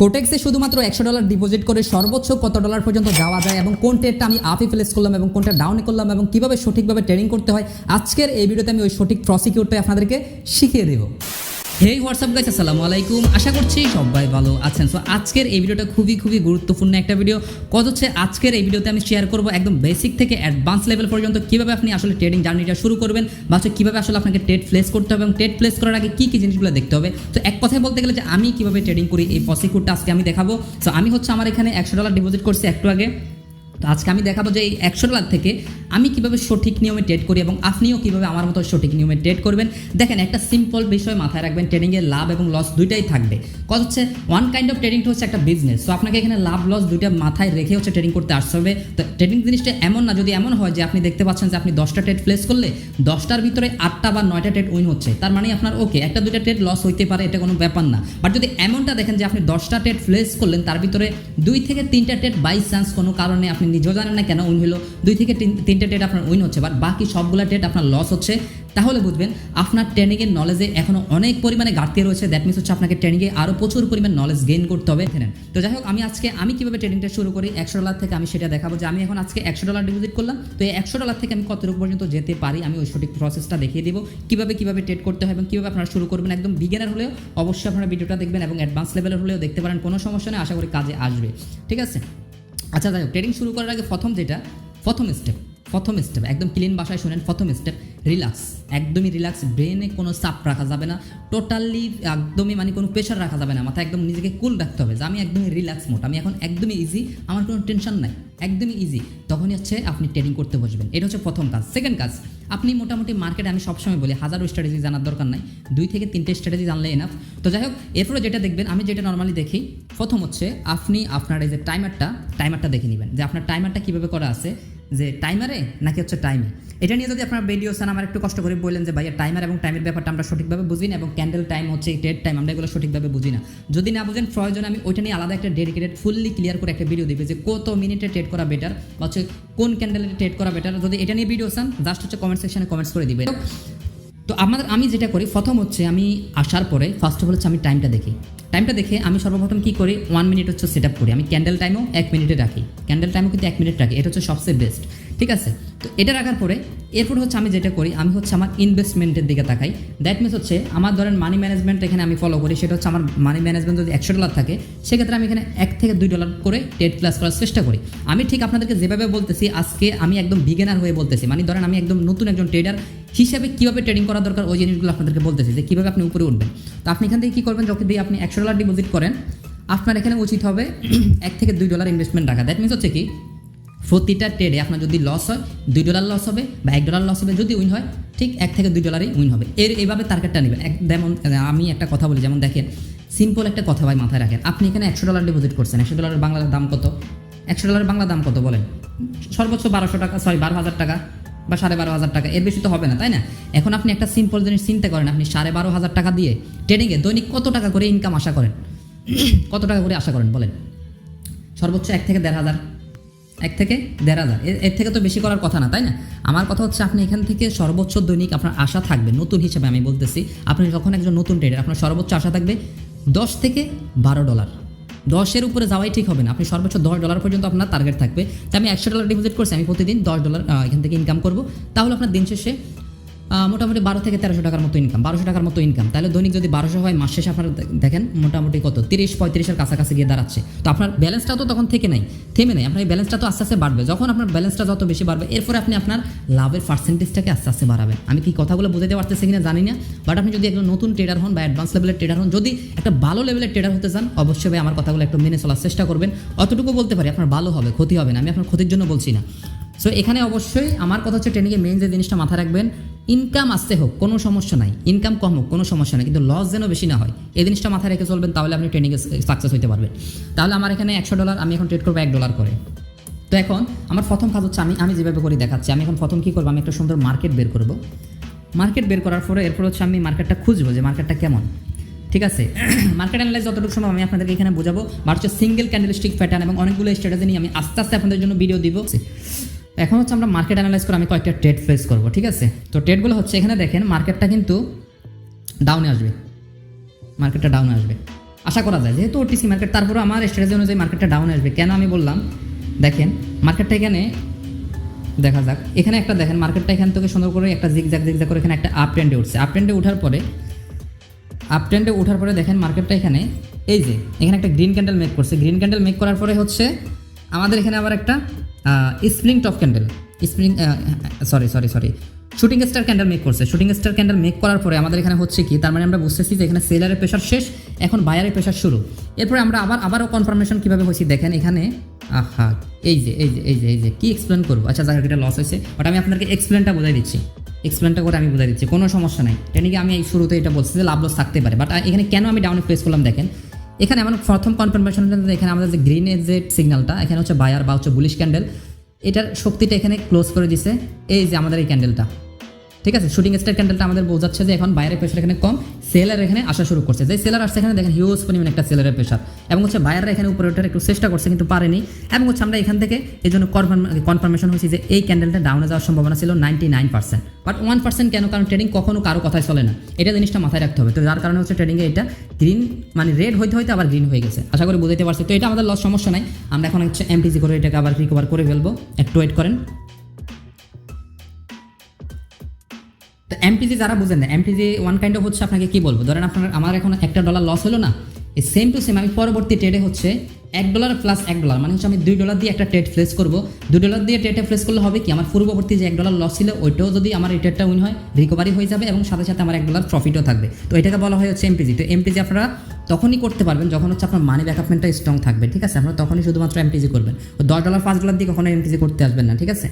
কোটেক্সে শুধুমাত্র একশো dollar deposit করে সর্বোচ্চ কত ডলার পর্যন্ত যাওয়া যায় এবং কোন ট্রেডটা আমি আপে প্লেস করলাম এবং কোনটা ডাউনে করলাম এবং কীভাবে সঠিকভাবে ট্রেনিং করতে হয়, আজকের এই ভিডিওতে আমি ওই সঠিক প্রসিকিউরটাই আপনাদেরকে শিখিয়ে দেবো। হেই হোয়াটসঅ্যাপ গাইস আসসালামু আলাইকুম আশা করছি সবাই ভালো আছেন। সো আজকের এই ভিডিওটা খুবই খুবই গুরুত্বপূর্ণ একটা ভিডিও কত হচ্ছে আজকের এই ভিডিওতে আমি শেয়ার করব একদম বেসিক থেকে অ্যাডভান্স লেভেল পর্যন্ত কীভাবে আপনি আসলে ট্রেডিং জার্নিটা শুরু করবেন বা হচ্ছে কীভাবে আসলে আপনাকে ট্রেড প্লেস করতে হবে এবং ট্রেড প্লেস করার আগে কী কী জিনিসগুলো দেখতে হবে। তো এক কথায় বলতে গেলে যে আমি কীভাবে ট্রেডিং করি, এই প্রসিকিউরটা আজকে আমি দেখাবো। সো আমি হচ্ছে আমার এখানে একশো ডলার ডিপোজিট করছি একটু আগে। তো আজকে আমি দেখাবো যে এই একশো ডলার থেকে আমি কীভাবে সঠিক নিয়মে ট্রেড করি এবং আপনিও কীভাবে আমার মতো সঠিক নিয়মে ট্রেড করবেন? দেখেন, একটা সিম্পল বিষয় মাথায় রাখবেন ট্রেডিংয়ের লাভ এবং লস দুইটাই থাকবে। কথা হচ্ছে ওয়ান কাইন্ড অফ ট্রেডিংটা হচ্ছে একটা বিজনেস তো আপনাকে এখানে লাভ লস দুইটা মাথায় রেখে হচ্ছে ট্রেডিং করতে আসতে হবে। তো ট্রেডিং জিনিসটা এমন না, যদি এমন হয় যে আপনি দেখতে পাচ্ছেন যে আপনি দশটা ট্রেড প্লেস করলে, দশটার ভিতরে আটটা বা নয়টা ট্রেড উইন হচ্ছে। তার মানে আপনার ওকে একটা দুইটা ট্রেড লস হইতে পারে, এটা কোনো ব্যাপার না। বাট যদি এমনটা দেখেন যে আপনি দশটা ট্রেড প্লেস করলেন, তার ভিতরে দুই থেকে তিনটা ট্রেড বাই চান্স কোনো কারণে আপনি নিজেও জানেন না কেন উইন হলো, দুই থেকে তিন- তিনটা ট্রেড আপনার উইন হচ্ছে বাট বাকি সবগুলো ট্রেড আপনার লস হচ্ছে। তাহলে বুঝবেন, আপনার ট্রেনিংয়ের নলেজে এখনও অনেক পরিমাণে ঘাটতি রয়েছে। দ্যাট মিনস হচ্ছে আপনাকে ট্রেনিংয়ে আরও প্রচুর পরিমাণ নলেজ গেইন করতে হবে। এখানে তো যাই হোক, আমি আজকে আমি কীভাবে ট্রেনিংটা শুরু করি, একশো ডলার থেকে আমি সেটা দেখাবো যে আমি এখন আজকে একশো ডলার ডিপোজিট করলাম। তো এই একশো ডলার থেকে আমি কতটুকু পর্যন্ত যেতে পারি, আমি ওই সঠিক প্রসেসটা দেখিয়ে দিব। কীভাবে কীভাবে ট্রেড করতে হয় এবং কীভাবে আপনারা শুরু করবেন, একদম বিগিনার হলেও অবশ্যই আপনারা ভিডিওটা দেখবেন এবং অ্যাডভান্স লেভেলের হলেও দেখতে পারেন, কোনো সমস্যা নেই, আশা করি কাজে আসবে। ঠিক আছে? আচ্ছা যাই হোক ট্রেডিং শুরু করার আগে প্রথম যেটা, প্রথম স্টেপ প্রথম স্টেপ একদম ক্লিন ভাষায় শুনেন, প্রথম স্টেপ রিল্যাক্স একদমই রিল্যাক্স ব্রেনে কোনো চাপ রাখা যাবে না। টোটালি একদমই মানে কোনো প্রেশার রাখা যাবে না। মাথায় একদম নিজেকে কুল রাখতে হবে যে আমি একদমই রিল্যাক্স মোড আমি এখন একদমই ইজি আমার কোনো টেনশন নাই, একদমই ইজি তখনই হচ্ছে আপনি ট্রেডিং করতে বসবেন। এটা হচ্ছে প্রথম কাজ। সেকেন্ড কাজ, আপনি মোটামুটি মার্কেটে আমি সবসময় বলি, হাজারো স্ট্র্যাটেজি জানার দরকার নাই। দুই থেকে তিনটে স্ট্র্যাটেজি জানলে এনাফ তো যাই হোক, এরপরে যেটা দেখবেন, আমি যেটা নর্মালি দেখি, প্রথম হচ্ছে আপনি আপনার এই যে টাইমারটা টাইমারটা দেখে নেবেন যে আপনার টাইমারটা কীভাবে করা আছে। যে টাইমারে নাকি হচ্ছে টাইমে এটা নিয়ে যদি আপনার ভিডিও চান আমার একটু কষ্ট করে বললেন যে ভাইয়া টাইমার এবং টাইমের ব্যাপারটা আমরা সঠিকভাবে বুঝি না এবং ক্যান্ডেল টাইম হচ্ছে ডেট টাইম আমরা এগুলো সঠিকভাবে বুঝি না। যদি না বুঝেন, প্রয়োজন আমি ওইটা নিয়ে আলাদা একটা ডেডিকেটেড ফুললি ক্লিয়ার করে একটা ভিডিও দিবে যে কত মিনিটে ট্রেড করা বেটার বা হচ্ছে কোন ক্যান্ডেলে ট্রেড করা বেটার যদি এটা নিয়ে ভিডিও চান জাস্ট হচ্ছে কমেন্ট সেকশনে কমেন্টস করে দিবে তো আমাদের, আমি যেটা করি, প্রথম হচ্ছে আমি আসার পরে ফার্স্ট অফ অল হচ্ছে আমি টাইমটা দেখি। টাইমটা দেখে আমি সর্বপ্রথম কী করি? ওয়ান মিনিট হচ্ছে সেট আপ করি। আমি ক্যান্ডেল টাইমও এক মিনিটে রাখি। ক্যান্ডেল টাইমও কিন্তু এক মিনিট রাখি। এটা হচ্ছে সবচেয়ে বেস্ট ঠিক আছে? তো এটা রাখার পরে এরপর হচ্ছে আমি যেটা করি, আমি হচ্ছে আমার ইনভেস্টমেন্টের দিকে তাকাই। দ্যাট মিনস হচ্ছে আমার ধরেন মানি ম্যানেজমেন্ট এখানে আমি ফলো করি, সেটা হচ্ছে আমার মানি ম্যানেজমেন্ট যদি একশো ডলার থাকে, সেক্ষেত্রে আমি এখানে এক থেকে দুই ডলার করে টেট ক্লাস করার চেষ্টা করি। আমি ঠিক আপনাদেরকে যেভাবে বলতেছি, আজকে আমি একদম বিগেনার হয়ে বলতেছি মানে ধরেন আমি একদম নতুন একজন ট্রেডার হিসাবে কীভাবে ট্রেডিং করা দরকার ওই জিনিসগুলো আপনাদেরকে বলতেছি, যে কীভাবে আপনি উপরে উঠবেন। তো আপনি এখান থেকে কী করবেন, যখন দিয়ে আপনি একশো ডলার ডিপোজিট করেন, আপনার এখানে উচিত হবে এক থেকে দুই ডলার ইনভেস্টমেন্ট রাখা। দ্যাট মিনস হচ্ছে কি প্রতিটা ট্রেডে আপনার যদি লস হয়, দুই ডলার লস হবে বা এক ডলার লস হবে, যদি উইন হয়, ঠিক এক থেকে দুই ডলারই উইন হবে। এর এইভাবে টার্গেটটা নেবেন। এক যেমন, আমি একটা কথা বলি, যেমন দেখেন সিম্পল একটা কথা ভাই মাথায় রাখেন। আপনি এখানে একশো ডলার ডিপোজিট করছেন, একশো ডলারের বাংলার দাম কত? একশো ডলারের বাংলা দাম কত বলেন? সর্বোচ্চ বারোশো টাকা সরি বারো হাজার টাকা বা সাড়ে বারো হাজার টাকা, এর বেশি তো হবে না, তাই না? এখন আপনি একটা সিম্পল জিনিস চিন্তা করেন, আপনি সাড়ে বারো হাজার টাকা দিয়ে ট্রেডিংয়ে দৈনিক কত টাকা করে ইনকাম আশা করেন? কত টাকা করে আশা করেন, বলেন? সর্বোচ্চ এক থেকে দেড় হাজার। এক থেকে দেড় হাজার। এর- থেকে তো বেশি করার কথা না, তাই না? আমার কথা হচ্ছে আপনি এখান থেকে সর্বোচ্চ দৈনিক আপনার আশা থাকবে, নতুন হিসেবে আমি বলতেছি। আপনি যখন একজন নতুন ট্রেডার আপনার সর্বোচ্চ আশা থাকবে দশ থেকে বারো ডলার দশের উপরে যাওয়াই ঠিক হবে না। আপনি সর্বোচ্চ দশ ডলার পর্যন্ত আপনার টার্গেট থাকবে। তো আমি একশো ডলার ডিপোজিট করছি, আমি প্রতিদিন দশ ডলার এখান থেকে ইনকাম করব। তাহলে আপনার দিন শেষে মোটামুটি বারো থেকে তেরোশো টাকার মতো ইনকাম বারোশো টাকার মতো ইনকাম তাহলে দৈনিক যদি বারোশো হয়, মাস শেষে আপনারা দেখেন মোটামুটি কত? তিরিশ, পঁয়ত্রিশের কাছাকাছি গিয়ে দাঁড়াচ্ছে। তো আপনার ব্যালেন্সটা তো তখন থেকে নাই, থেমে নেই। আপনার এই ব্যালেন্সটা তো আস্তে আস্তে বাড়বে। যখন আপনার ব্যালেন্সটা যত বেশি বাড়বে, এরপরে আপনি আপনার লাভের পার্সেন্টেজটাকে আস্তে আস্তে বাড়াবেন। আমি কি কথাগুলো বুঝাতে পারতেছি কিনা জানি না বাট আপনি যদি একজন নতুন ট্রেডার হন বা অ্যাডভান্স লেভেলের ট্রেডার হন, যদি একটা ভালো লেভেলের ট্রেডার হতে চান, অবশ্যই আমার কথাগুলো একটু মেনে চলার চেষ্টা করবেন। অতটুকু বলতে পারি, আপনার ভালো হবে, ক্ষতি হবে না। আমি আপনার ক্ষতির জন্য বলছি না। সো এখানে অবশ্যই আমার কথা হচ্ছে ট্রেনিংয়ে মেন যে জিনিসটা মাথায় রাখবেন ইনকাম আসতে হোক, কোনো সমস্যা নাই। ইনকাম কম হোক, কোনো সমস্যা নেই। কিন্তু লস যেন বেশি না হয়, এই জিনিসটা মাথায় রেখে চলবেন, তাহলে আপনি ট্রেনিংয়ে সাকসেস হতে পারবেন। তাহলে আমার এখানে একশো ডলার আমি এখন ট্রেড করব এক ডলার করে। তো এখন আমার প্রথম কাজ হচ্ছে আমি আমি যেভাবে করে দেখাচ্ছি, আমি এখন প্রথম কী করব, আমি একটা সুন্দর মার্কেট বের করব। মার্কেট বের করার পরে এরপর হচ্ছে আমি মার্কেটটা খুঁজবো যে মার্কেটটা কেমন। ঠিক আছে? মার্কেট অ্যানালাইজ যতটুকু সময় আমি আপনাদেরকে এখানে বোঝাবো। বা হচ্ছে সিঙ্গেল ক্যান্ডেলস্টিক প্যাটার্ন এবং অনেকগুলো স্ট্র্যাটেজি নিয়ে আমি আস্তে আস্তে আপনাদের জন্য ভিডিও দিব। এখন হচ্ছে আমরা মার্কেট অ্যানালাইজ করে আমি কয়েকটা ট্রেড ফেস করব, ঠিক আছে? তো ট্রেডগুলো হচ্ছে, এখানে দেখেন মার্কেটটা কিন্তু ডাউনে আসবে। মার্কেটটা ডাউনে আসবে। আশা করা যায়, যেহেতু ওটিসি মার্কেট তারপরে আমার স্ট্র্যাটেজি অনুযায়ী মার্কেটটা ডাউনে আসবে। কেন আমি বললাম? দেখেন মার্কেটটা এখানে, দেখা যাক। এখানে একটা দেখেন মার্কেটটা এখান থেকে সুন্দর করে একটা জিগ জ্যাক জিগ জ্যাক করে এখানে একটা আপ ট্রেন্ডে উঠছে। আপ ট্রেন্ডে ওঠার পরে আপ ট্রেন্ডে ওঠার পরে দেখেন মার্কেটটা এখানে, এই যে, এখানে একটা গ্রিন ক্যান্ডেল মেক করছে। গ্রিন ক্যান্ডেল মেক করার পরে হচ্ছে, আমাদের এখানে আবার একটা spring top candle spring sorry sorry sorry shooting star candle make করছে। শুটিং স্টার ক্যান্ডেল মেক করার পরে আমাদের এখানে হচ্ছে কি, তার মানে আমরা বুঝতেছি যে এখানে সেলারের প্রেশার শেষ, এখন বায়ারের প্রেশার শুরু। এরপরে আমরা আবার, আবারও কনফার্মেশন কীভাবে হয়েছি দেখেন এখানে। আহা, এই যে এই যে এই যে এই যে, কী এক্সপ্লেন করব? আচ্ছা যাই এটা লস হয়েছে। বাট আমি আপনাকে এক্সপ্লেনটা বোঝাই দিচ্ছি। এক্সপ্লেনটা করে আমি বোঝাই দিচ্ছি, কোনো সমস্যা নাই। টেনিকে আমি এই শুরুতে এটা বলছি যে লাভ লস থাকতে পারে। বাট এখানে কেন আমি ডাউনে প্লেস করলাম দেখেন? এখানে আমার প্রথম কনফার্মেশন এখানে আমাদের যে গ্রিন যে সিগন্যালটা এখানে হচ্ছে বায়ার বা হচ্ছে বুলিশ ক্যান্ডেল এটার শক্তিটা এখানে ক্লোজ করে দিছে। এই যে আমাদের এই ক্যান্ডেলটা ঠিক আছে? শুটিং স্টার ক্যান্ডেলটা আমাদের বোঝাচ্ছে যে এখন বাইরের প্রেশার এখানে কম সেলার এখানে আসা শুরু করছে। যে সেলার আসছে এখানে দেখেন হিউজ পরিমাণ একটা সেলারের প্রেশার এবং হচ্ছে বাইরের এখানে উপরে ওঠার একটু চেষ্টা করছে, কিন্তু পারেনি। এবং হচ্ছে আমরা এখান থেকে এই জন্য কনফার্মেশন হয়েছি যে এই ক্যান্ডেলটা ডাউনে যাওয়ার সম্ভাবনা ছিল ninety nine percent but one percent কেন? কারণ ট্রেডিং কখনো কারও কথায় চলে না। এটা জিনিসটা মাথায় রাখতে হবে। তো যার কারণে হচ্ছে ট্রেডিংয়ে এটা গ্রিন মানে রেড হইতে হইতে আবার গ্রিন হয়ে গেছে। আশা করি বুঝতে পারছি। তো এটা আমাদের লস সমস্যা নাই। আমরা এখন হচ্ছে এমটিজি করে এটাকে আবার রিকভার করে ফেলব। একটু ওয়েট করেন। এমটিজি যারা বুঝেন না এমটিজি ওয়ান কাইন্ড অফ হচ্ছে আপনাকে কি বলব? ধরেন আপনার, আমার এখন একটা ডলার লস হলো না, এই সেম টু সেম আমি পরবর্তী ট্রেডে হচ্ছে এক ডলার প্লাস এক ডলার মানে হচ্ছে আমি দুই ডলার দিয়ে একটা ট্রেড ফ্লেস করব। দুই ডলার দিয়ে ট্রেডে ফ্লেস করলে হবে কি, আমার পূর্ববর্তী যে এক ডলার লস ছিল, ওইটাও যদি আমার এই ট্রেডটা উইন হয় রিকভারি হয়ে যাবে এবং সাথে সাথে আমার এক ডলার প্রফিটও থাকবে। তো এটাকে বলা হয় হচ্ছে এমপিজি তো এমপিজি আপনারা তখনই করতে পারবেন যখন হচ্ছে আপনার মানি ব্যাকআপমেন্টটা স্ট্রং থাকবে, ঠিক আছে? আপনারা তখনই শুধুমাত্র এমপিজি করবেন। দশ ডলার পাঁচ ডলার দিয়ে কখনো এমপিজি করতে আসবেন না, ঠিক আছে?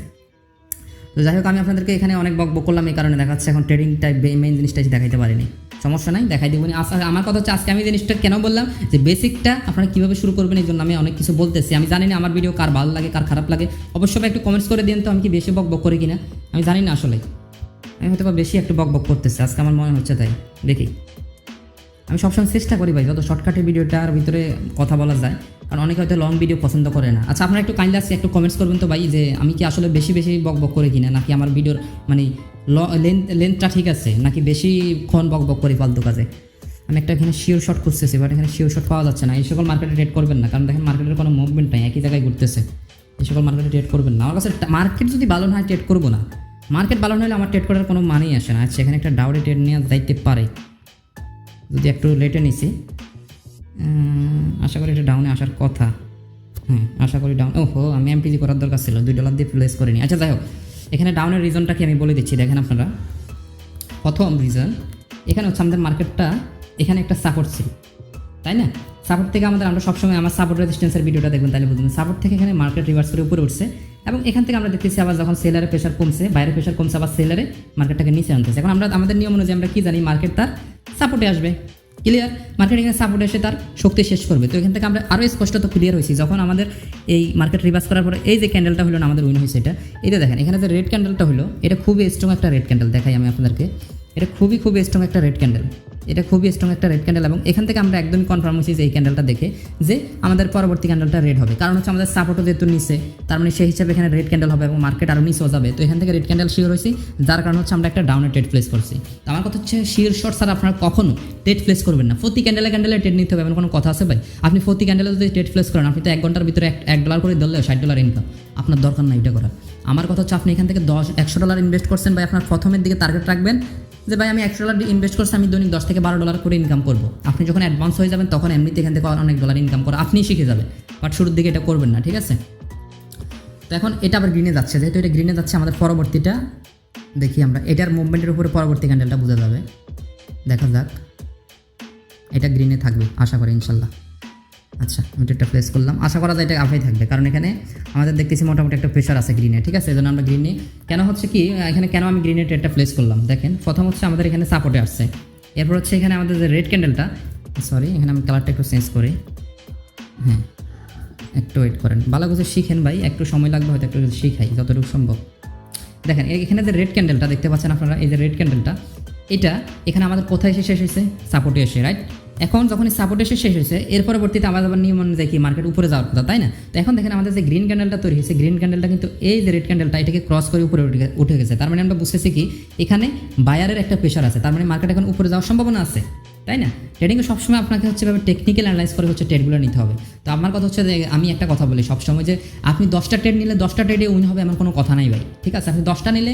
তো যাই হোক, আমি আপনাদেরকে এখানে অনেক বক বক করলাম, এই কারণে দেখাচ্ছে এখন ট্রেডিং টাইপ মেইন জিনিসটা দেখাইতে পারিনি। সমস্যা নাই, দেখাই দেবো। আমার কথা হচ্ছে আজকে আমি জিনিসটা কেন বললাম, যে বেসিকটা আপনারা কীভাবে শুরু করবেন, এই জন্য আমি অনেক কিছু বলতেছি। আমি জানি না আমার ভিডিও কার ভালো লাগে, কার খারাপ লাগে। অবশ্যই একটু কমেন্টস করে দিন তো, আমি কি বেশি বক বক করি কিনা? আমি জানি না আসলে। আমি হয়তো বেশি একটু বক বক করতেছি, আজকে আমার মনে হচ্ছে তাই। দেখি। আমি সবসময় চেষ্টা করি ভাই, যত শর্টকাটের ভিডিওটার ভিতরে কথা বলা যায় কারণ অনেকে হয়তো লং ভিডিও পছন্দ করে না। আচ্ছা আপনারা একটু কাইন্ডলি আসছে একটু কমেন্টস করবেন তো ভাই, যে আমি কি আসলে বেশি বেশি বক বক করে কিনা, নাকি আমার ভিডিওর মানে লেন্থ লেন্থটা ঠিক আছে, নাকি বেশিক্ষণ বক বক করি ফালতু কাজে? আমি একটা এখানে শিওর শট খুঁজতেছি বাট এখানে শিওর শট পাওয়া যাচ্ছে না। এই সকল মার্কেটে ট্রেড করবেন না, কারণ দেখেন মার্কেটের কোনো মুভমেন্ট নাই, একই জায়গায় ঘুরতেছে। এই সকল মার্কেটে ট্রেড করবেন না। আমার কাছে মার্কেট যদি ভালো না হয় ট্রেড করব না। মার্কেট ভালো না হলে আমার ট্রেড করার কোনো মানেই আসে না। আচ্ছা এখানে একটা ডাউরি ট্রেড নেওয়া যাইতে পারে। যদি একটু লেটে নিছি। আশা করি এটা ডাউনে আসার কথা। হ্যাঁ আশা করি ডাউন ওহো, আমি এমপিজি করার দরকার ছিল, দুই ডলার দিয়ে প্লেস করিনি আচ্ছা যাই হোক, এখানে ডাউনের রিজনটা কি আমি বলে দিচ্ছি, দেখেন আপনারা। প্রথম রিজন এখানে হচ্ছে আমাদের মার্কেটটা এখানে একটা সাপোর্ট ছিল, তাই না? সাপোর্ট থেকে আমাদের আমরা সবসময় আমার সাপোর্ট রেজিস্ট্যান্সের ভিডিওটা দেখবেন, তাহলে বুঝবেন। সাপোর্ট থেকে এখানে মার্কেট রিভার্স করে উপরে উঠছে, এবং এখান থেকে আমরা দেখতেছি আবার যখন সেলারে প্রেশার কমছে বাইরে প্রেশার কমছে, আবার সেলারে মার্কেটটাকে নিচে আনতেছে। এখন আমরা আমাদের নিয়ম অনুযায়ী আমরা কি জানি মার্কেট তার সাপোর্টে আসবে। ক্লিয়ার মার্কেট এখানে সাপোর্ট এসে তার শক্তি শেষ করবে। তো এখান থেকে আমরা আরও স্পষ্টত ক্লিয়ার হয়েছি। যখন আমাদের এই মার্কেট রিভার্স করার পরে এই যে ক্যান্ডেলটা হলো আমাদের উইন হয়েছে এটা। এটা দেখেন, এখানে যে রেড ক্যান্ডেলটা হলো, এটা খুবই স্ট্রং একটা রেড ক্যান্ডেল দেখাই আমি আপনাদেরকে। এটা খুবই খুবই স্ট্রং একটা রেড ক্যান্ডেল এটা খুবই স্ট্রং একটা রেড ক্যান্ডেল এবং এখান থেকে আমরা একদমই কনফার্ম হয়েছি যে এই ক্যান্ডেলটা দেখে যে আমাদের পরবর্তী ক্যান্ডেলটা রেড হবে। কারণ হচ্ছে আমাদের সাপোর্টও যেহেতু নিচে, তার মানে সেই হিসাবে এখানে রেড ক্যান্ডেল হবে এবং মার্কেট আরও নিচেও যাবে। তো এখান থেকে রেড ক্যান্ডেল শিওর হয়েছি, যার কারণ হচ্ছে আমরা একটা ডাউনে ট্রেড প্লেস করছি। তো আমার কথা হচ্ছে শিওর শর্ট স্যার আপনারা কখনো ট্রেড প্লেস করবেন না। প্রতি ক্যান্ডেলে ক্যান্ডেলে ট্রেড নিতে হবে এমন কোনো কথা আছে ভাই? আপনি প্রতি ক্যান্ডেলে যদি ট্রেড প্লেস করেন, আপনি তো এক ঘণ্টার ভিতরে এক ডলার করে ধরলেও ষাট ডলার ইনকাম আপনার দরকার নাই এটা করার। আমার কথা হচ্ছে আপনি এখান থেকে দশ, একশো ডলার ইনভেস্ট করছেন বা আপনার প্রথমের দিকে টার্গেট রাখবেন। যে ভাই, আমি একশো ডলার ইনভেস্ট করছি, আমি দৈনিক দশ থেকে বারো ডলার করে ইনকাম করব। আপনি যখন অ্যাডভান্স হয়ে যাবেন, তখন এমনিতে এখান থেকে অনেক ডলার ইনকাম করা আপনি শিখে যাবেন। বাট শুরুর দিকে এটা করবেন না, ঠিক আছে? তো এখন এটা আবার গ্রিনে যাচ্ছে। যেহেতু এটা গ্রিনে যাচ্ছে, আমাদের পরবর্তীটা দেখি আমরা। এটার মুভমেন্টের উপরে পরবর্তী ক্যান্ডেলটা বোঝা যাবে। দেখা যাক। এটা গ্রিনে থাকবে, আশা করি, ইনশাল্লাহ। আচ্ছা আমি এটা প্লেস করলাম। আশা করা যায় এটা আফাই থাকবে, কারণ এখানে আমাদের দেখতেছি মোটামুটি একটা প্রেশার আছে গ্রিনে ঠিক আছে? এই জন্য আমরা গ্রিনে কেন হচ্ছে কি এখানে কেন আমি গ্রিনে ট্রেডটা প্লেস করলাম? দেখেন, প্রথম হচ্ছে আমাদের এখানে সাপোর্টে আসছে। এরপর হচ্ছে এখানে আমাদের যে রেড ক্যান্ডেলটা সরি এখানে আমি কালারটা একটু চেঞ্জ করি। হ্যাঁ একটু ওয়েট করেন। ভালো কিছু শিখেন ভাই, একটু সময় লাগবে, হয়তো একটু শিখাই, যতটুকু সম্ভব। দেখেন এখানে যে রেড ক্যান্ডেলটা দেখতে পাচ্ছেন আপনারা, এই যে রেড ক্যান্ডেলটা এটা এখানে আমাদের কোথায় এসে শেষ হয়েছে? সাপোর্টে এসে রাইট এখন যখন সাপোর্ট এসে শেষ হয়েছে এর পরবর্তীতে আমাদের আবার নিয়ম অনুযায়ী কি মার্কেট উপরে যাওয়ার কথা, তাই না? তো এখন দেখেন আমাদের যে গ্রিন ক্যান্ডেলটা তৈরি হয়েছে গ্রিন ক্যান্ডেলটা কিন্তু এই যে রেড ক্যান্ডেলটা এটাকে ক্রস করে উপরে উঠে গেছে তার মানে আমরা বুঝতেছি কি, এখানে বায়ারের একটা প্রেশার আছে, তার মানে মার্কেট এখন উপরে যাওয়ার সম্ভাবনা আছে, তাই না? ট্রেডিংয়ে সবসময় আপনাকে হচ্ছে এভাবে টেকনিক্যাল অ্যানালাইজ করে হচ্ছে ট্রেডগুলো নিতে হবে। তো আমার কথা হচ্ছে যে, আমি একটা কথা বলি সবসময় যে, আপনি দশটা ট্রেড নিলে দশটা ট্রেডে উইন হবে এমন কোনো কথা নাই ভাই, ঠিক আছে? আপনি দশটা নিলে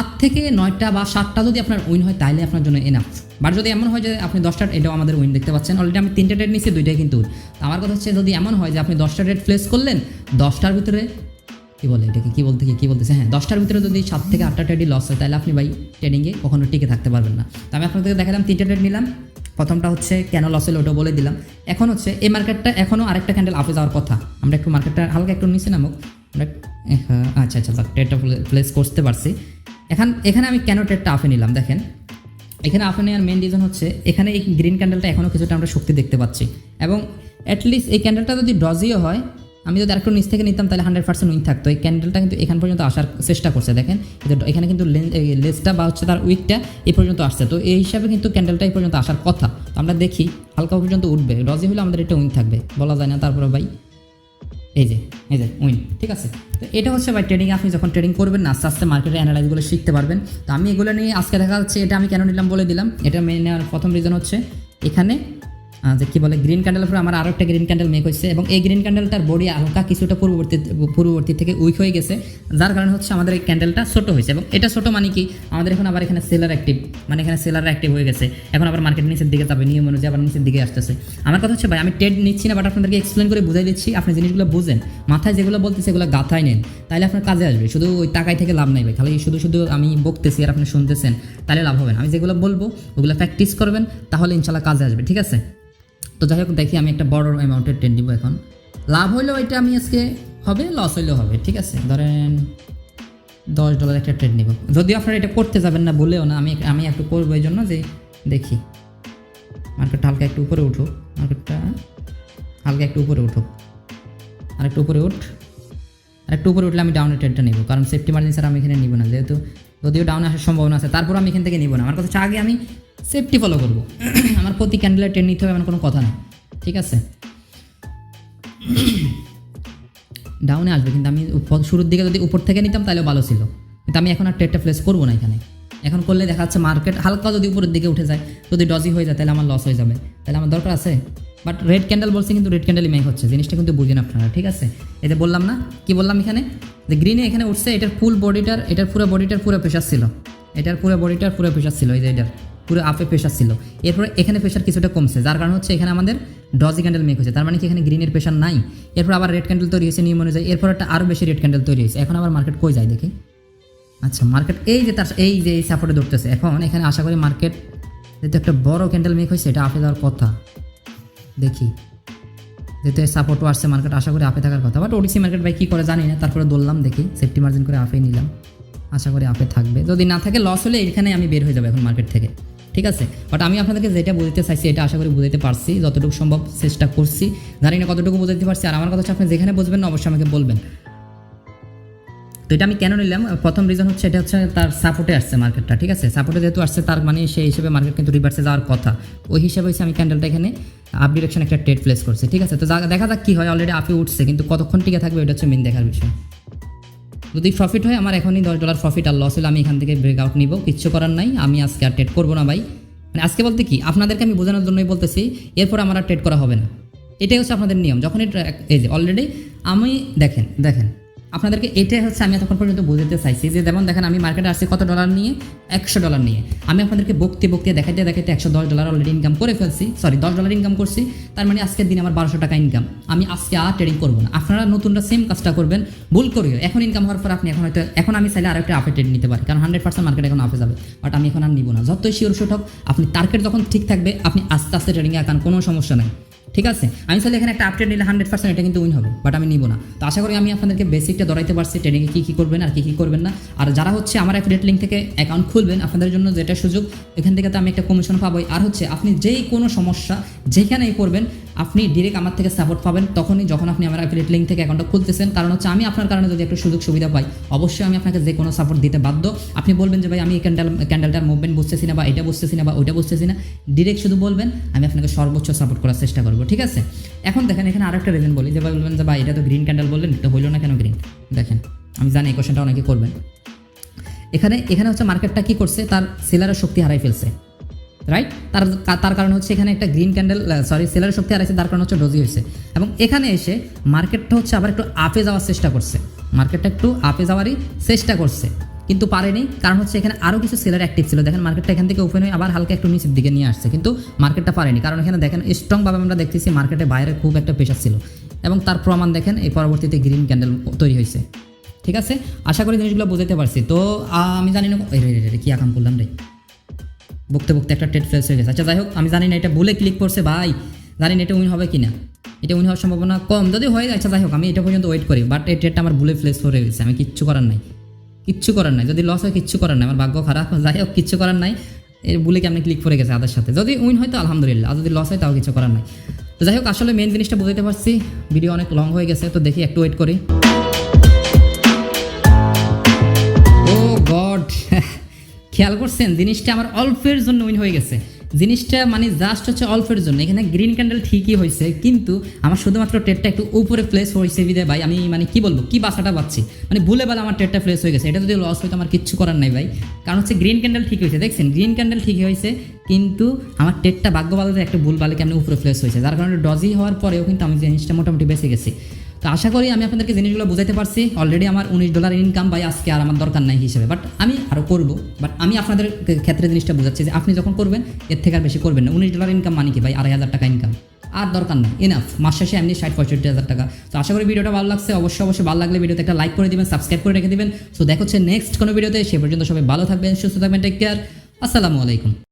আট থেকে নয়টা বা সাতটা যদি আপনার উইন হয় তাহলে আপনার জন্য এনাফ বাট যদি এমন হয় যে আপনি দশটা এটাও আমাদের উইন দেখতে পাচ্ছেন। অলরেডি আমি তিনটে ট্রেড নিচ্ছি দুইটাই কিন্তু। আমার কথা হচ্ছে, যদি এমন হয় যে আপনি দশটা ট্রেড প্লেস করলেন, দশটার ভিতরে কি বলে এটাকে? কি বলতে কি? বলতেছে? হ্যাঁ দশটার ভিতরে যদি সাত থেকে আটটা ট্রেডই লস হয় তাহলে আপনি ভাই ট্রেডিংয়ে কখনো টিকে থাকতে পারবেন না। তো আমি আপনাদেরকে দেখালাম, তিনটে ট্রেড নিলাম। প্রথমটা হচ্ছে, কেন লস হলো ওটা বলে দিলাম। এখন হচ্ছে, এই মার্কেটটা এখনও আরেকটা ক্যান্ডেল আপে যাওয়ার কথা। আমরা একটু মার্কেটটা হালকা একটু নিচে নামুক। আমরা আচ্ছা আচ্ছা ট্রেডটা প্লেস করতে পারছি। এখন এখানে আমি কেন ট্রেডটা আফে নিলাম, দেখেন। এখানে আফে নেওয়ার মেন রিজন হচ্ছে, এখানে এই গ্রিন ক্যান্ডেলটা এখনও কিছুটা আমরা শক্তি দেখতে পাচ্ছি। এবং অ্যাটলিস্ট এই ক্যান্ডেলটা যদি ডজিও হয়, আমি যদি আরেকটু নিচ থেকে নিতাম, তাহলে হান্ড্রেড পার্সেন্ট উইন থাকতো। এই ক্যান্ডেলটা কিন্তু এখান পর্যন্ত আসার চেষ্টা করছে, দেখেন। এখানে কিন্তু লেসটা বা হচ্ছে তার উইকটা এই পর্যন্ত আসছে। তো এই হিসাবে কিন্তু ক্যান্ডেলটা এই পর্যন্ত আসার কথা। আমরা দেখি, হালকা পর্যন্ত উঠবে। ডজি হলে আমাদের এটা উইন থাকবে। বলা যায় না তারপরে ভাই। এই যে এই যে, উইন, ঠিক আছে? তো এটা হচ্ছে ভাই ট্রেডিং আপনি যখন ট্রেডিং করবেন আস্তে আস্তে মার্কেটের অ্যানালাইজগুলো শিখতে পারবেন। তো আমি এগুলো নিয়ে আজকে দেখা যাচ্ছে, এটা আমি কেন নিলাম বলে দিলাম। এটা মেনে নেওয়ার প্রথম রিজন হচ্ছে, এখানে যে কী বলে গ্রিন ক্যান্ডেলের উপরে আমার আরও একটা গ্রিন ক্যান্ডেল মেক হয়েছে এবং এই গ্রিন ক্যান্ডেলটার বডি হালকা কিছুটা পূর্ববর্তী পূর্ববর্তী থেকে উইক হয়ে গেছে, যার কারণে হচ্ছে আমাদের এই ক্যান্ডেলটা ছোট হয়েছে এবং এটা ছোট মানে কি, আমাদের এখন আবার এখানে সেলার অ্যাক্টিভ মানে এখানে সেলার অ্যাক্টিভ হয়ে গেছে। এখন আবার মার্কেট নিচের দিকে যাবে, নিয়ম অনুযায়ী আবার নিচের দিকে আসতেছে। আমার কথা হচ্ছে ভাই, আমি ট্রেড নিচ্ছি না বাট আপনাদেরকে এক্সপ্লেন করে বুঝাই দিচ্ছি, আপনি জিনিসগুলো বুঝেন। মাথায় যেগুলো বলতেছে সেগুলো গাথায় নেন তাহলে আপনার কাজে আসবে, শুধু ওই টাকায় থেকে লাভ নাই ভাই, খালি শুধু শুধু আমি বকতেছি আর আপনি শুনতেছেন তাহলে লাভ হবে না। আমি যেগুলো বলব, ওগুলো প্র্যাকটিস করবেন, তাহলে ইনশাল্লাহ কাজে আসবে, ঠিক আছে? তো যাই হোক, দেখি আমি একটা বড় অ্যামাউন্টের ট্রেন দিব এখন। লাভ হইলেও এটা আমি আজকে হবে লস হইলেও হবে, ঠিক আছে? ধরেন দশ ডলার একটা ট্রেড নিব। যদিও আপনারা এটা করতে যাবেন না বলেও না, আমি আমি একটু করব এই জন্য যে দেখি। মার্কেটটা হালকা একটু উপরে উঠুক মার্কেটটা হালকা একটু উপরে উঠুক। আর একটু উপরে উঠ আর একটু উপরে উঠলে আমি ডাউনের ট্রেডটা নিব, কারণ সেফটি মার্জিন স্যার আমি এখানে নিব না। যেহেতু যদিও ডাউনে আসার সম্ভাবনা আছে, তারপর আমি এখান থেকে নিব না। আমার কথা হচ্ছে, আগে আমি সেফটি ফলো করব। আমার প্রতি ক্যান্ডেলের ট্রেন নিতে হবে এমন কোনো কথা নেই ঠিক আছে? ডাউনে আসবে, কিন্তু আমি শুরুর দিকে যদি উপর থেকে নিতাম, তাহলে ভালো ছিল। কিন্তু আমি এখন আর ট্রেডটা প্লেস করব না এখানে। এখন করলে দেখা যাচ্ছে মার্কেট হালকা যদি উপরের দিকে উঠে যায়, যদি ডজি হয়ে যায়, তাহলে আমার লস হয়ে যাবে। তাহলে আমার দরকার আছে? বাট রেড ক্যান্ডেল বলছি কিন্তু রেড ক্যান্ডেলই মেক হচ্ছে, জিনিসটা কিন্তু বুঝেন আপনারা, ঠিক আছে? এতে বললাম না, কি বললাম এখানে? যে গ্রিনে এখানে উঠছে, এটার ফুল বডিটার এটার পুরো বডিটার পুরো প্রেশার ছিল। এটার পুরো বডিটার পুরো প্রেশার ছিল, এই যে এটার, পুরো আপে প্রেশার ছিল। এরপরে এখানে প্রেশার কিছুটা কমছে, যার কারণ হচ্ছে এখানে আমাদের ডজি ক্যান্ডেল মেক হয়েছে, তার মানে কি এখানে গ্রিনের প্রেশার নাই। এরপর আবার রেড ক্যান্ডেল তৈরি হয়েছে নিয়ম অনুযায়ী এরপর একটা আরও বেশি রেড ক্যান্ডেল তৈরি হয়েছে। এখন আবার মার্কেট কই যায় দেখি? আচ্ছা মার্কেট এই যে তার, এই যে এই সাপোর্টে ধরতেছে এখন এখানে আশা করি মার্কেট যেহেতু একটা বড় ক্যান্ডেল মেক হয়েছে, এটা আপে দেওয়ার কথা। দেখি। যেহেতু সাপোর্টও আসছে মার্কেট আশা করি আপে থাকার কথা। বাট ওডিসি মার্কেট ভাই কী করে জানি না, তারপরে দৌড়লাম দেখি। সেফটি মার্জিন করে আপে নিলাম। আশা করি আপে থাকবে। যদি না থাকে লস হলে এখানে আমি বের হয়ে যাব এখন মার্কেট থেকে। ঠিক আছে? বাট আমি আপনাদেরকে যেটা বুঝতে চাইছি, এটা আশা করি বুঝতে পারছি। যতটুকু সম্ভব চেষ্টা করছি। জানি না কতটুকু বোঝাতে পারছি। আর আমার কথা হচ্ছে, আপনি যেখানে বুঝবেন না, অবশ্যই আমাকে বলবেন। তো এটা আমি কেন নিলাম? প্রথম রিজন হচ্ছে এটা হচ্ছে তার সাপোর্টে আসছে মার্কেটটা ঠিক আছে? সাপোর্টে যেহেতু আসছে, তার মানে সেই হিসেবে মার্কেট কিন্তু রিভার্সে যাওয়ার কথা। ওই হিসেবে হচ্ছে আমি ক্যান্ডেলটা এখানে আপ ডিরেকশন একটা ট্রেড প্লেস করছি, ঠিক আছে? তো দেখা যাক কী হয় অলরেডি আপে উঠছে, কিন্তু কতক্ষণ টিকে থাকবে এটা হচ্ছে মেন দেখার বিষয়। যদি প্রফিট হয়, আমার এখনই দশ ডলার প্রফিট আর লস হলে আমি এখান থেকে ব্রেকআউট নিব, কিচ্ছু করার নাই, আমি আজকে আর ট্রেড করব না ভাই। মানে আজকে বলতে কি, আপনাদেরকে আমি বোঝানোর জন্যই বলতেছি, এরপর আমার আর ট্রেড করা হবে না। এটাই হচ্ছে আপনাদের নিয়ম যখন এই যে অলরেডি আমি, দেখেন দেখেন আপনাদেরকে এটাই হচ্ছে আমি এতক্ষণ পর্যন্ত বুঝতে চাইছি যে যেমন দেখেন, আমি মার্কেটে আসছি কত ডলার নিয়ে? একশো ডলার নিয়ে। আমি আপনাদেরকে বকতে বকতে দেখাইতে দেখাইতে একশো দশ ডলার অলরেডি ইনকাম করে ফেলছি। সরি দশ ডলার ইনকাম করছি। তার মানে আজকের দিন আমার বারোশো টাকা ইনকাম আমি আজকে আর ট্রেডিং করব না। আপনারা নতুনরা সেম কাজটা করবেন। ভুল করিও। এখন ইনকাম হওয়ার পর আপনি এখন হয়তো এখন আমি চাইলে আরও একটা আপে ট্রেড নিতে পারি। কারণ হান্ড্রেড পার্সেন্ট মার্কেট এখন আপে যাবে। বাট আমি এখন আর নিব না। যতই শিওর শুট হোক আপনি টার্গেট যখন ঠিক থাকবে, আপনি আস্তে আস্তে ট্রেডিংয়ে আঁকান কোনো সমস্যা নেই। ঠিক আছে? আমি চাইলে এখানে একটা আপডেট নিলে হান্ড্রেড পার্সেন্ট এটা কিন্তু উইন হবে বাট আমি নিব না। তো আশা করি আমি আপনাদেরকে বেসিকটা ধরাইতে পারছি ট্রেডিংয়ে কী কী করবেন আর কী কী করবেন না। আর যারা হচ্ছে আমার অ্যাফিলিয়েট লিঙ্ক থেকে অ্যাকাউন্ট খুলবেন, আপনাদের জন্য যেটা সুযোগ, এখান থেকে তো আমি একটা কমিশন পাবোই। আর হচ্ছে আপনি যেই কোনো সমস্যা যেখানেই করবেন, আপনি ডিরেক্ট আমার থেকে সাপোর্ট পাবেন তখনই যখন আপনি আমার অ্যাফিলিয়েট লিঙ্ক থেকে অ্যাকাউন্টটা খুলতেছেন। কারণ হচ্ছে আমি আপনার কারণে যদি একটু সুযোগ সুবিধা পাই, অবশ্যই আমি আপনাকে যে কোনো সাপোর্ট দিতে বাধ্য। আপনি বলবেন যে, ভাই, আমি ক্যান্ডেল ক্যান্ডেলটার মুভমেন্ট বুঝতেছি না বা এটা বুঝতেছি না বা ওইটা বুঝতেছি না। ডিরেক্ট শুধু বলবেন, আমি আপনাকে সর্বোচ্চ সাপোর্ট করার চেষ্টা করব। ঠিক আছে? এখন দেখেন, এখানে আরেকটা রিজন বলি, যে বলবেন যে, ভাই, এটা তো গ্রিন ক্যান্ডেল বললেন তো হইল না কেন গ্রিন দেখেন, আমি জানি এই কোশ্চেনটা অনেকে করবেন। এখানে এখানে হচ্ছে মার্কেটটা কি করছে? তার সেলারের শক্তি হারাই ফেলছে রাইট তার তার কারণ হচ্ছে এখানে একটা গ্রিন ক্যান্ডেল সরি সেলার শক্তি আর আছে তার কারণ হচ্ছে ডোজি হয়েছে। এবং এখানে এসে মার্কেটটা হচ্ছে আবার একটু আপে যাওয়ার চেষ্টা করছে। মার্কেটটা একটু আপে যাওয়ারই চেষ্টা করছে। কিন্তু পারেনি। কারণ হচ্ছে এখানে আরও কিছু সেলার অ্যাক্টিভ ছিল। দেখেন মার্কেটটা এখান থেকে ওপেন হয়ে আবার হালকা একটু নিচের দিকে নিয়ে আসছে। কিন্তু মার্কেটটা পারেনি। কারণ এখানে দেখেন স্ট্রংভাবে আমরা দেখতেছি মার্কেটে বাইরে খুব একটা প্রেশার ছিল। এবং তার প্রমাণ দেখেন এই পরবর্তীতে গ্রিন ক্যান্ডেল তৈরি হয়েছে। ঠিক আছে? আশা করি জিনিসগুলো বুঝাতে পারছি। তো আমি জানি না রে কি আকাম করলাম রে? বকতে বকতে একটা টেট ফ্লেস হয়ে গেছে। আচ্ছা যাই হোক, আমি জানি না, এটা ভুলে ক্লিক করছে ভাই। জানি না, এটা উইন হবে কি না এটা উইন হওয়ার সম্ভাবনা কম। যদি হয় আচ্ছা যাই হোক, আমি এটা পর্যন্ত ওয়েট করি। বাট এই ট্রেডটা আমার ভুলে ফ্লেস হয়ে গেছে আমি কিচ্ছু করার নাই। কিচ্ছু করার নাই। যদি লস হয়, কিচ্ছু করার নাই। আমার ভাগ্য খারাপ, যাই হোক, কিচ্ছু করার নাই। এর ভুলে কি আপনি ক্লিক করে গেছে আদার সাথে। যদি উইন হয়, তো আলহামদুলিল্লাহ। আর যদি লস হয়, তাও কিছু করার নাই। তো যাই হোক, আসলে মেন জিনিসটা বুঝতে পারছি। ভিডিও অনেক লং হয়ে গেছে, তো দেখি একটু ওয়েট করি। ও গড, খেয়াল করছেন? জিনিসটা আমার অল্পের জন্য উইন হয়ে গেছে। জিনিসটা মানে জাস্ট হচ্ছে অল্পের জন্য। এখানে গ্রিন ক্যান্ডেল ঠিকই হয়েছে, কিন্তু আমার শুধুমাত্র টেটটা একটু উপরে প্লেস হয়েছে বিদে ভাই। আমি মানে কি বলব, কি বাসাটা পাচ্ছি? মানে ভুলে বেলা আমার টেটটা প্লেস হয়ে গেছে। এটা যদি লস হয়তো আমার কিচ্ছু করার নাই ভাই। কারণ হচ্ছে গ্রিন ক্যান্ডেল ঠিক হয়েছে। দেখছেন গ্রিন ক্যান্ডেল ঠিক হয়েছে, কিন্তু আমার টেটটা ভাগ্য একটা ভুল বালে কেমন উপরে প্লেস হয়েছে। যার কারণে ডজি হওয়ার পরেও কিন্তু আমি জিনিসটা মোটামুটি বেঁচে গেছি। তো আশা করি আমি আপনাদেরকে জিনিসগুলো বুঝাইতে পারছি। অলরেডি আমার উনিশ ডলার ইনকাম ভাই, আজকে আর আমার দরকার নাই হিসেবে। বাট আমি আরও করব। বাট আমি আপনাদের ক্ষেত্রে জিনিসটা বোঝাচ্ছি যে আপনি যখন করবেন, এর থেকে আর বেশি করবেন না। উনিশ ডলার ইনকাম মানে কি ভাই? আড়াই হাজার টাকা ইনকাম আর দরকার নেই। এনাফ মাস শেষে এমনি ষাট, পঁয়ষট্টি হাজার টাকা। তো আশা করি ভিডিওটা ভালো লাগছে। অবশ্যই অবশ্যই ভালো লাগলে ভিডিওতে একটা লাইক করে দিবেন সাবস্ক্রাইব করে রেখে দিবেন। সো দেখা হচ্ছে নেক্সট কোনো ভিডিওতে। সে পর্যন্ত সবাই ভালো থাকবেন, সুস্থ থাকবেন টেক কেয়ার আসসালামু আলাইকুম।